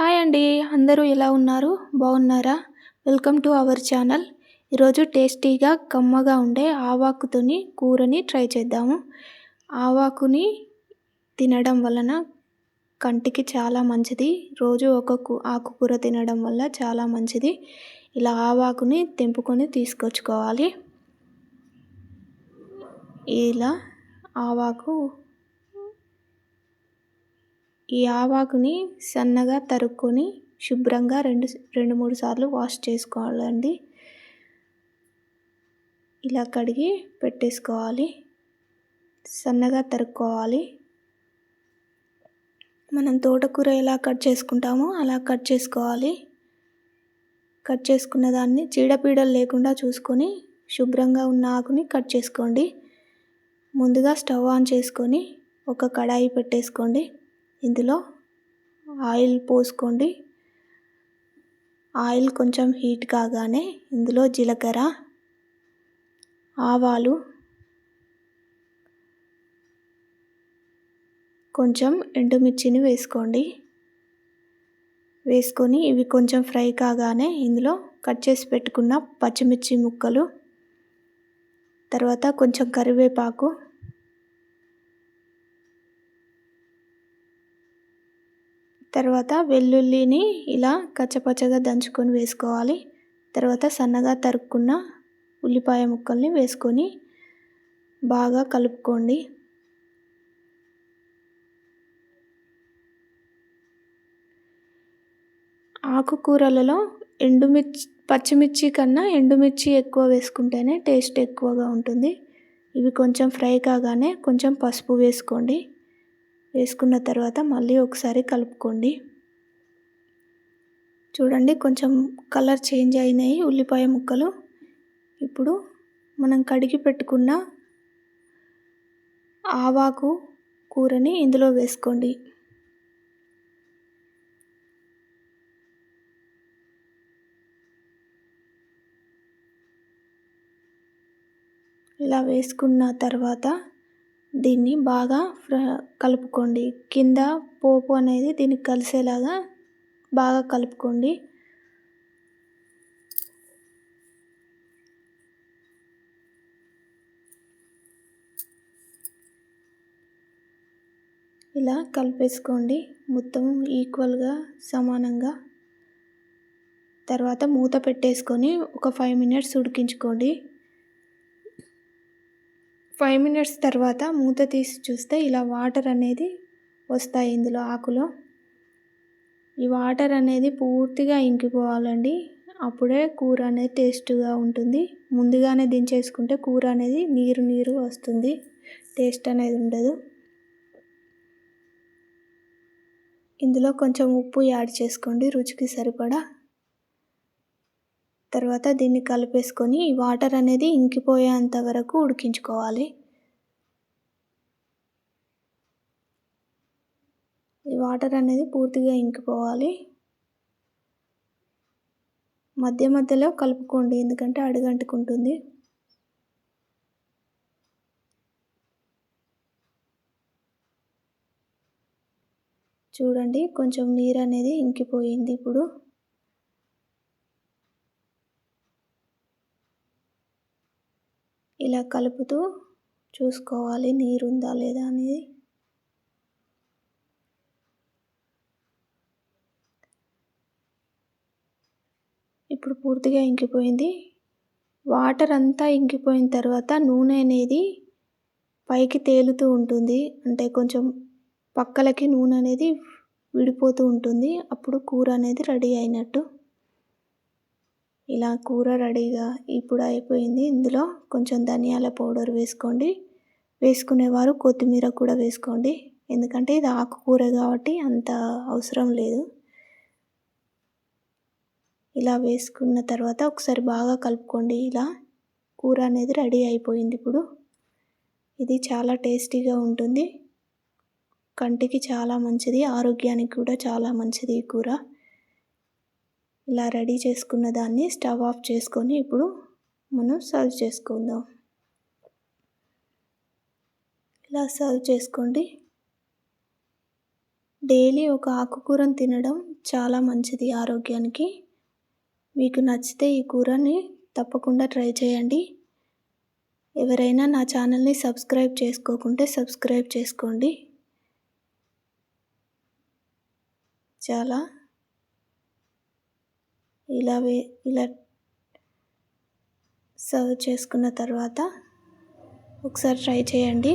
Hi అండి అందరూ ఎలా ఉన్నారు? బాగున్నారా? Welcome to our channel. ఈరోజు టేస్టీగా కమ్మగా ఉండే ఆవాకుతోని కూరని ట్రై చేద్దాము. ఆవాకుని తినడం వలన కంటికి చాలా మంచిది. రోజు ఒక ఆకుకూర తినడం వల్ల చాలా మంచిది. ఇలా ఆవాకుని తెంపుకొని తీసుకొచ్చుకోవాలి. ఇలా ఆవాకు ఈ ఆవాకుని సన్నగా తరుక్కొని శుభ్రంగా రెండు రెండు మూడు సార్లు వాష్ చేసుకోవాలండి. ఇలా కడిగి పెట్టేసుకోవాలి. సన్నగా తరుక్కోవాలి. మనం తోటకూర ఎలా కట్ చేసుకుంటామో అలా కట్ చేసుకోవాలి. కట్ చేసుకున్న దాన్ని చీడపీడలు లేకుండా చూసుకొని శుభ్రంగా ఉన్న ఆకుని కట్ చేసుకోండి. ముందుగా స్టవ్ ఆన్ చేసుకొని ఒక కడాయి పెట్టేసుకోండి. ఇందులో ఆయిల్ పోసుకోండి. ఆయిల్ కొంచెం హీట్ కాగానే ఇందులో జీలకర్ర ఆవాలు కొంచెం ఎండుమిర్చిని వేసుకోండి. వేసుకొని ఇవి కొంచెం ఫ్రై కాగానే ఇందులో కట్ చేసి పెట్టుకున్న పచ్చిమిర్చి ముక్కలు తర్వాత కొంచెం కరివేపాకు తర్వాత వెల్లుల్లిని ఇలా కచ్చపచ్చగా దంచుకొని వేసుకోవాలి. తర్వాత సన్నగా తరుక్కున్న ఉల్లిపాయ ముక్కల్ని వేసుకొని బాగా కలుపుకోండి. ఆకుకూరలలో ఎండుమిర్చి పచ్చిమిర్చి కన్నా ఎండుమిర్చి ఎక్కువ వేసుకుంటేనే టేస్ట్ ఎక్కువగా ఉంటుంది. ఇవి కొంచెం ఫ్రై కాగానే కొంచెం పసుపు వేసుకోండి. వేసుకున్న తర్వాత మళ్ళీ ఒకసారి కలుపుకోండి. చూడండి కొంచెం కలర్ చేంజ్ అయినాయి ఉల్లిపాయ ముక్కలు. ఇప్పుడు మనం కడిగి పెట్టుకున్న ఆవాకు కూరని ఇందులో వేసుకోండి. ఇలా వేసుకున్న తర్వాత దీన్ని బాగా కలుపుకోండి. కింద పోపు అనేది దీనికి కలిసేలాగా బాగా కలుపుకోండి. ఇలా కలిపేసుకోండి. మొత్తం ఈక్వల్గా సమానంగా. తర్వాత మూత పెట్టేసుకొని ఒక ఫైవ్ మినిట్స్ ఉడికించుకోండి. ఫైవ్ మినిట్స్ తర్వాత మూత తీసి చూస్తే ఇలా వాటర్ అనేది వస్తాయి ఇందులో ఆకులో. ఈ వాటర్ అనేది పూర్తిగా ఇంకిపోవాలండి. అప్పుడే కూర అనేది టేస్ట్గా ఉంటుంది. ముందుగానే దించేసుకుంటే కూర అనేది నీరు నీరు వస్తుంది. టేస్ట్ అనేది ఉండదు. ఇందులో కొంచెం ఉప్పు యాడ్ చేసుకోండి. రుచికి సరిపడా తర్వాత దీన్ని కలిపేసుకొని ఈ వాటర్ అనేది ఇంకిపోయేంత వరకు ఉడికించుకోవాలి. ఈ వాటర్ అనేది పూర్తిగా ఇంకిపోవాలి. మధ్య మధ్యలో కలుపుకోండి ఎందుకంటే అడుగంటుకుంటుంది. చూడండి కొంచెం నీరు అనేది ఇంకిపోయింది ఇప్పుడు. ఇలా కలుపుతూ చూసుకోవాలి నీరు ఉందా లేదా అనేది. ఇప్పుడు పూర్తిగా ఇంకిపోయింది. వాటర్ అంతా ఇంకిపోయిన తర్వాత నూనె అనేది పైకి తేలుతూ ఉంటుంది. అంటే కొంచెం పక్కలకి నూనె అనేది విడిపోతూ ఉంటుంది. అప్పుడు కూర అనేది రెడీ అయినట్టు. ఇలా కూర రెడీగా ఇప్పుడు అయిపోయింది. ఇందులో కొంచెం ధనియాల పౌడర్ వేసుకోండి. వేసుకునేవారు కొత్తిమీర కూడా వేసుకోండి. ఎందుకంటే ఇది ఆకుకూర కాబట్టి అంత అవసరం లేదు. ఇలా వేసుకున్న తర్వాత ఒకసారి బాగా కలుపుకోండి. ఇలా కూర అనేది రెడీ అయిపోయింది ఇప్పుడు. ఇది చాలా టేస్టీగా ఉంటుంది. కంటికి చాలా మంచిది. ఆరోగ్యానికి కూడా చాలా మంచిది ఈ కూర. ఇలా రెడీ చేసుకున్న దాన్ని స్టవ్ ఆఫ్ చేసుకొని ఇప్పుడు మనం సర్వ్ చేసుకుందాం. ఇలా సర్వ్ చేసుకోండి. డైలీ ఒక ఆకుకూరను తినడం చాలా మంచిది ఆరోగ్యానికి. మీకు నచ్చితే ఈ కూరని తప్పకుండా ట్రై చేయండి. ఎవరైనా నా ఛానల్ని సబ్స్క్రైబ్ చేసుకోకుంటే సబ్స్క్రైబ్ చేసుకోండి. చాలా ఇలా వే ఇలా సర్వ్ చేసుకున్న తర్వాత ఒకసారి ట్రై చేయండి.